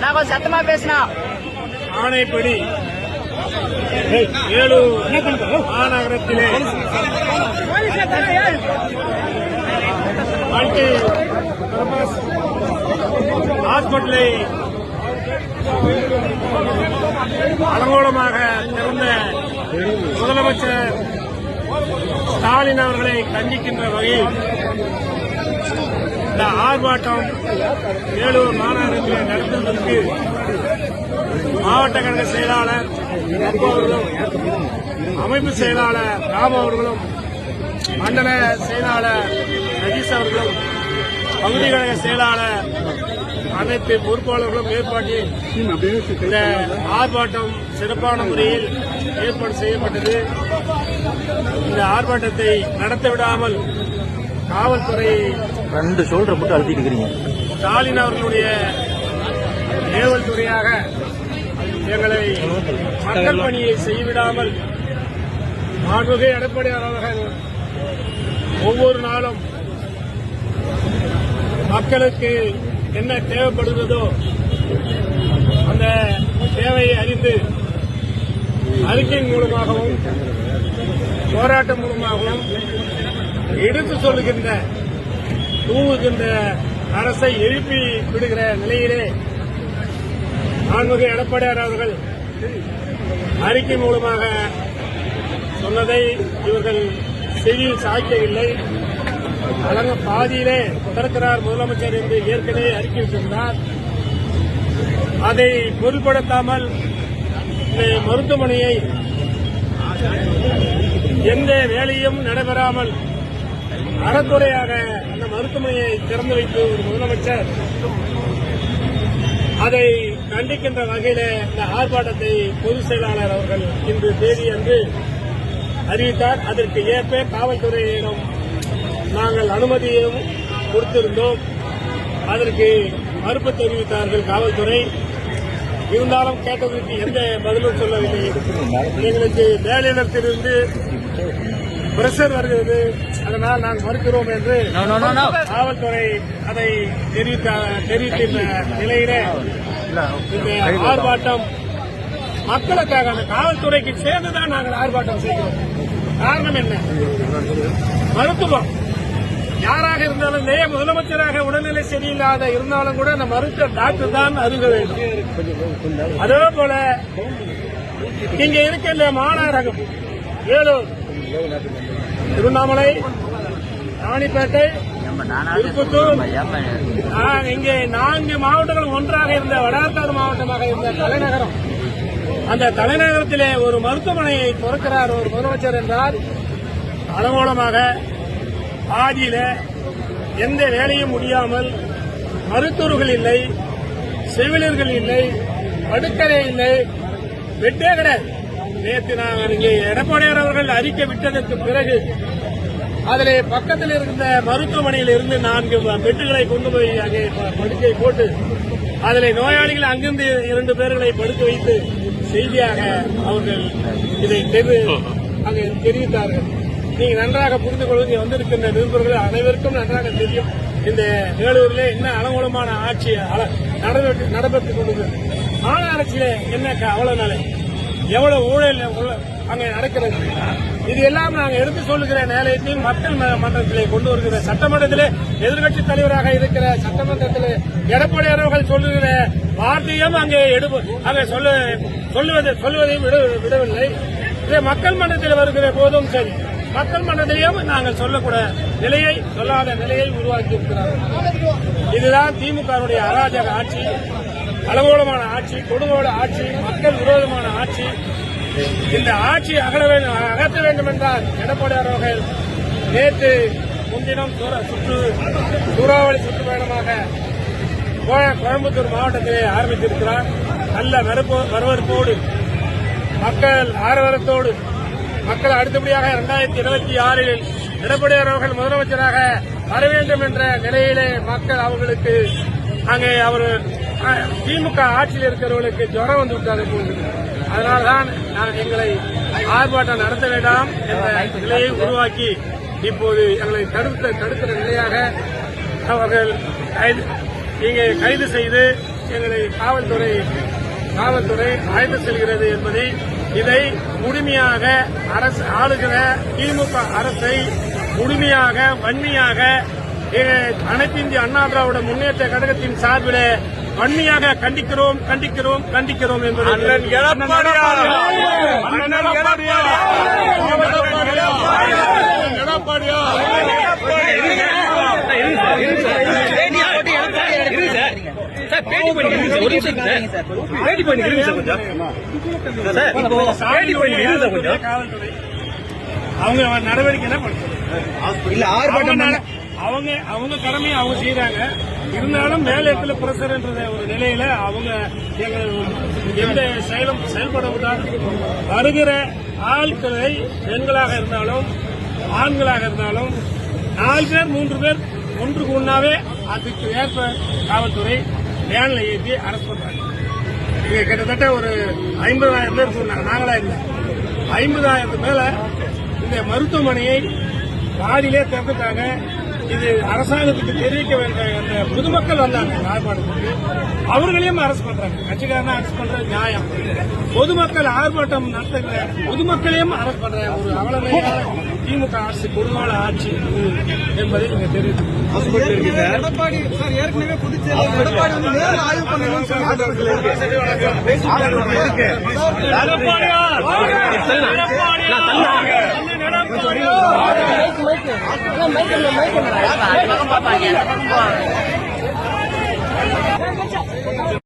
நான் கொஞ்சம் சத்தமா பேசினா? ஆணைப்படி வேலூர் மாநகரத்திலே மல்டி பர்பஸ் ஹாஸ்பிட்டலை அலங்கோலமாக திறந்த முதலமைச்சர் ஸ்டாலின் அவர்களை கண்டிக்கின்ற வகையில் இந்த ஆர்ப்பாட்டம் வேலூர் மாநகரத்தில் நடத்துவதற்கு மாவட்ட கழக செயலாளர் அமைப்பு செயலாளர் ராம் அவர்களும் மண்டல செயலாளர் ரஜீஷ் அவர்களும் பகுதி கழக செயலாளர் அனைத்து பொறுப்பாளர்களும் ஏற்பாட்டில் இந்த ஆர்ப்பாட்டம் சிறப்பான முறையில் ஏற்பாடு செய்யப்பட்டது. இந்த ஆர்ப்பாட்டத்தை நடத்த விடாமல் காவல்துறை ரெண்டு ஷோல்டரை போட்டு அழுத்திட்டு இருக்கிறீங்க. ஸ்டாலின் அவர்களுடைய ஏவல் துறையாக எங்களை மக்கள் பணியை செய்விடாமல் மாண்புகை எடப்பாடியார் அவர்கள் ஒவ்வொரு நாளும் மக்களுக்கு என்ன தேவைப்படுகிறதோ அந்த தேவையை அறிந்து அறிக்கையின் மூலமாகவும் போராட்டம் மூலமாகவும் எடுத்து சொல்லுகின்ற தூங்குகின்ற அரசை எழுப்பி விடுகிற நிலையிலே நான்முக எடப்பாடியார் அவர்கள் அறிக்கை மூலமாக சொன்னதை இவர்கள் செய்தியில் சாய்க்கவில்லை. வழங்க பாதியிலே திறக்கிறார் முதலமைச்சர் என்று ஏற்கனவே அறிக்கையிட்டிருந்தார் அதை பொருட்படுத்தாமல் மருத்துவமனையை எந்த வேலையும் நடைபெறாமல் அறத்துறையாக அந்த மருத்துவமனையை திறந்து வைத்து ஒரு முதலமைச்சர் அதை கண்டிக்கின்ற வகையில இந்த ஆர்ப்பாட்டத்தை பொதுச் செயலாளர் அவர்கள் இன்று தேதி அன்று அறிவித்தார். அதற்கு ஏற்ப காவல்துறையிடம் நாங்கள் அனுமதியும் கொடுத்திருந்தோம். அதற்கு மறுப்பு தெரிவித்தார்கள் காவல்துறை. இருந்தாலும் கேட்டதற்கு எந்த பதிலும் சொல்லவில்லை. எங்களுக்கு மேலிடத்திலிருந்து பிரஷர் வருகிறது. அதனால் நாங்கள் மறுக்கிறோம் என்று காவல்துறை அதை தெரிவித்த தெரிவிக்கின்ற நிலையிலே இந்த ஆர்ப்பாட்டம் மக்களுக்காக அந்த காவல்துறைக்கு சேர்ந்துதான் நாங்கள் ஆர்ப்பாட்டம் செய்கிறோம். காரணம் என்ன? மருத்துவம். யாராக இருந்தாலும் நே முதலமைச்சராக உடல்நிலை சரியில்லாத இருந்தாலும் கூட அந்த மருத்துவ டாக்டர் தான் அருக வேண்டும். அதே போல இங்க இருக்கின்ற மாநகரகம் வேலூர். திருவண்ணாமலை ராணிப்பேட்டை திருப்பத்தூர். இங்கே நான்கு மாவட்டங்கள் ஒன்றாக இருந்த வடார்காடு மாவட்டமாக இருந்த தலைநகரம். அந்த தலைநகரத்திலே ஒரு மருத்துவமனையை திறக்கிறார் ஒரு முதலமைச்சர் என்றால் அலங்கோலமாக பாதியில எந்த வேலையும் முடியாமல் மருத்துவர்கள் இல்லை செவிலியர்கள் இல்லை படுக்கரை இல்லை வெட்டே கிடையாது. நேற்று நாங்கள் இங்கே எடப்பாடியார் அவர்கள் அறிக்கை விட்டதற்கு பிறகு அதிலே பக்கத்தில் இருந்த மருத்துவமனையில் இருந்து நான்கு பெட்டுகளை கொண்டு போய் அங்கே படுக்கை போட்டு அதில் நோயாளிகள் அங்கிருந்து இரண்டு பேர்களை படுக்க வைத்து செய்தியாக அவர்கள் இதை தெரி- அங்கே தெரிவித்தார்கள். நீங்க நன்றாக புரிந்து கொள்வது இங்கே வந்திருக்கின்ற நிருபர்கள் அனைவருக்கும் நன்றாக தெரியும். இந்த வேலூரிலே என்ன அலங்கோலமான ஆட்சி அல- நடந்து- நடைபெற்றுக் கொண்டிருக்கிறது. மாநகராட்சியில என்ன அவ்வளவு நிலை எவ்வளவு ஊழல் அங்கே நடக்கிறது? இது எல்லாம் நாங்கள் எடுத்து சொல்லுகிற நிலையத்தில் மக்கள் மன்றத்திலே கொண்டு வருகிற சட்டமன்றத்திலே எதிர்கட்சி தலைவராக இருக்கிற சட்டமன்றத்திலே எடப்பாடி அவர்கள் சொல்லுகிற வார்த்தையும் அங்கே எடுப்பு அங்கே சொல்ல சொல்லுவது சொல்லுவதையும் விட- விடவில்லை. இதே மக்கள் மன்றத்தில் வருகிற போதும் சரி. மக்கள் மன்றத்திலேயும் நாங்கள் சொல்லக்கூடிய நிலையை சொல்லாத நிலையை உருவாக்கி இருக்கிறார்கள் இதுதான் திமுகவுடைய அராஜக ஆட்சி. அலங்கோலமான ஆட்சி கொடுங்கோட ஆட்சி மக்கள் விரோதமான ஆட்சி. இந்த ஆட்சி அகல வேண்டும் அகற்ற வேண்டும் என்றால் எடப்பாடியார் அவர்கள் நேற்று முன்தினம் சுற்று சூறாவளி சுற்றுப்பயணமாக கோயம்புத்தூர் மாவட்டத்திலே ஆரம்பித்திருக்கிறார். நல்ல வரவேற்போடு மக்கள் ஆரவாரத்தோடு மக்கள் அடுத்தபடியாக இரண்டாயிரத்தி இருபத்தி ஆறில் எடப்பாடியார் அவர்கள் முதலமைச்சராக வர வேண்டும் என்ற நிலையிலே மக்கள் அவர்களுக்கு அங்கே அவர் திமுக ஆட்சியில் இருக்கிறவர்களுக்கு ஜுரம் வந்து விட்டது போகுது அதனால்தான் நான் எங்களை ஆர்ப்பாட்டம் நடத்த வேண்டாம் என்ற நிலையை உருவாக்கி இப்போது எங்களை தடுத்த தடுக்கிற நிலையாக அவர்கள் கைது இங்கே கைது செய்து எங்களை காவல்துறை காவல்துறை ஆய்வு செல்கிறது என்பதை இதை முழுமையாக அரசு ஆளுகிற திமுக அரசை முழுமையாக வன்மையாக அனைத்து இந்திய அண்ணா திராவிட முன்னேற்ற கழகத்தின் சார்பில் வன்மையாக கண்டிக்கிறோம் கண்டிக்கிறோம் கண்டிக்கிறோம் என்பதை அவங்க நடவடிக்கை என்ன பண்றது இல்ல ஆர்ப்பாட்டம் அவங்க அவங்க கடமையை அவங்க செய்யறாங்க இருந்தாலும் மேலிடத்துல பிரஷர்ன்ற ஒரு நிலையில அவங்க எங்கள் எந்த செயலும் செயல்பட விடாது. வருகிற ஆட்களை பெண்களாக இருந்தாலும் ஆண்களாக இருந்தாலும் நாலு பேர் மூன்று பேர் ஒன்றுக்கு கூடனாவே அதுக்கு ஏற்ப காவல்துறை வேனில் ஏற்றி அரசு பண்றாங்க. இங்க கிட்டத்தட்ட ஒரு ஐம்பதாயிரம் பேர் சொன்னாங்க. நாங்களா இல்லை. ஐம்பதாயிரத்து மேல இந்த மருத்துவமனையை பாதியிலே திறந்துட்டாங்க. இது அரசாங்கத்துக்கு தெரிவிக்க வேண்டிய அந்த பொதுமக்கள் வந்தாங்க ஆர்ப்பாட்டத்துக்கு அவர்களையும் அரசு பண்றாங்க கட்சிக்காரனா அரசு பண்றது நியாயம் பொதுமக்கள் ஆர்ப்பாட்டம் நடத்துகிற பொதுமக்களையும் அரசு பண்ற ஒரு அவலமையான திமுக அரசு கொடுங்கால ஆட்சி என்பதை நீங்க தெரிவித்து எடப்பாடி சார் ஏற்கனவே புதுச்சேரி எடப்பாடி வந்து நேரில் ஆய்வு பண்ணணும்னு சொல்லி எடப்பாடியார் எடப்பாடியார் எடப்பாடியார்